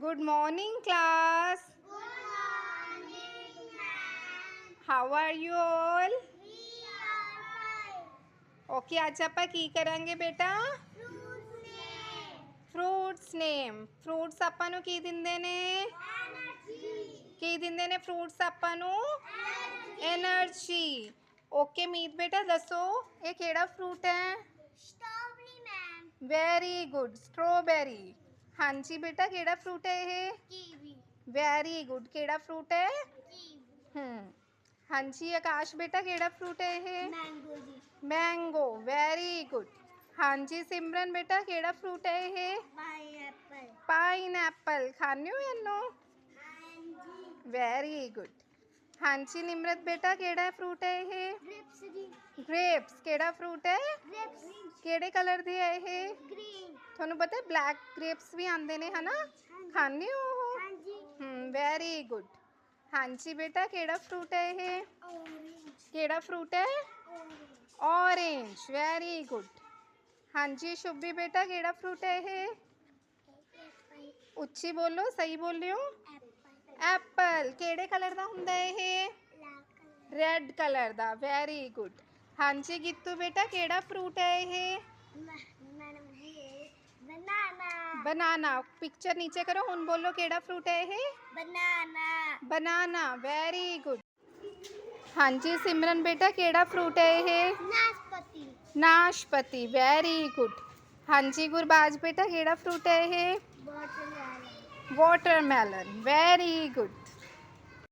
Good morning, class. Good morning, ma'am. How are you all? We are fine. Okay, आज आप की करेंगे बेटा फ्रूट्स नेम फ्रूट्स आपन की दिन देने की दिन देने फ्रूट्स आपन एनर्जी ओके मीत बेटा दसो ये केड़ा फ्रूट है strawberry ma'am very good strawberry हाँ जी बेटा केड़ा फ्रूट है ये? वेरी गुड केड़ा फ्रूट है? हम्म। हाँ जी आकाश बेटा केड़ा फ्रूट है ये? मैंगो वेरी गुड हाँ जी सिमरन बेटा केड़ा फ्रूट है ये? पाइन एप्पल खाने वेरी गुड ਗੁੱਡ ਹਾਂਜੀ ਨਿਮਰਤ ਬੇਟਾ ਕਿਹੜਾ ਫਰੂਟ ਹੈ ਇਹ Grapes ji. ਗ੍ਰੇਪਸ ਕਿਹੜਾ ਫਰੂਟ ਹੈ Grapes. ਕਿਹੜੇ ਕਲਰ ਦੀ ਹੈ ਇਹ Green. ਤੁਹਾਨੂੰ ਪਤਾ ਹੈ ਬਲੈਕ ਗ੍ਰੇਪਸ ਵੀ ਆਉਂਦੇ ਨੇ ਹਨਾ ਖਾਣੇ ਹੋ ਉਹ Anji. ਹਮ ਵੈਰੀ ਗੁੱਡ ਹਾਂਜੀ ਬੇਟਾ ਕਿਹੜਾ ਫਰੂਟ ਹੈ ਇਹ Orange. ਕਿਹੜਾ ਫਰੂਟ ਹੈ Orange. ऑरेंज वेरी गुड ਹਾਂਜੀ ਸ਼ੁਭੀ ਬੇਟਾ ਕਿਹੜਾ ਫਰੂਟ ਹੈ ਇਹ Apple. ਉੱਚੀ ਬੋਲੋ ਸਹੀ ਬੋਲਿਓ Apple. ਐਪਲ ਕਿਹੜੇ ਕਲਰ ਦਾ ਹੁੰਦਾ ਹੈ ਇਹ Black color. ਰੈੱਡ ਕਲਰ ਦਾ ਵੈਰੀ ਗੁੱਡ ਹਾਂਜੀ ਗਿੱਤੂ ਬੇਟਾ ਕਿਹੜਾ ਫਰੂਟ ਹੈ ਇਹ Ma- Madam है banana. ਬਨਾਨਾ ਪਿਕਚਰ ਨੀਚੇ ਕਰੋ ਹੁਣ ਬੋਲੋ ਕਿਹੜਾ ਫਰੂਟ ਹੈ ਇਹ Banana. ਬਨਾਨਾ ਵੈਰੀ ਗੁੱਡ ਹਾਂਜੀ ਸਿਮਰਨ ਬੇਟਾ ਕਿਹੜਾ ਫਰੂਟ ਹੈ ਇਹ Naspati. ਨਾਸ਼ਪਤੀ ਵੈਰੀ ਗੁੱਡ ਹਾਂਜੀ ਗੁਰਬਾਜ ਬੇਟਾ ਕਿਹੜਾ ਫਰੂਟ ਹੈ ਇਹ Watermelon. watermelon. Very good